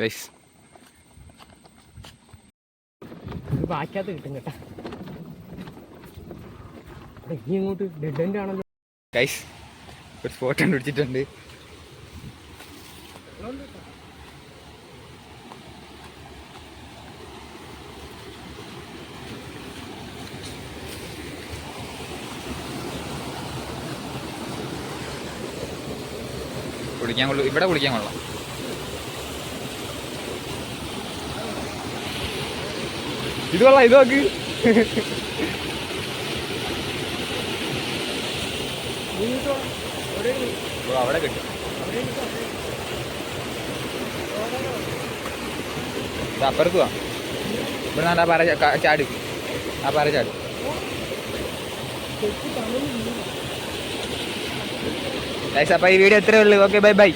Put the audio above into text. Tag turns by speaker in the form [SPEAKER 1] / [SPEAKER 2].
[SPEAKER 1] Guys.
[SPEAKER 2] ബാക്കിയകത്ത് കിട്ടും കേട്ടാ. ഇനി ഇങ്ങോട്ട് ഡെഡ് എൻഡ് ആണല്ലോ.
[SPEAKER 1] ഗൈസ് ഒരു സ്പോട്ട് കണ്ടുപിടിച്ചിട്ടുണ്ട്. കുളിക്കാൻ കൊള്ളു ഇവിടെ കുളിക്കാൻ കൊള്ളാം. ഇത് കൊള്ളാം ഇത് നോക്ക്. അവിടെ കിട്ടും. അപ്പുറത്ത് പോവാം ഇവിടെ നല്ല ആ കാ- ചാട്. ആ പാര ചാടി. ഗൈസ് അപ്പോൾ ഈ വീഡിയോ ഇത്രയേ ഉള്ളൂ. Okay bye bye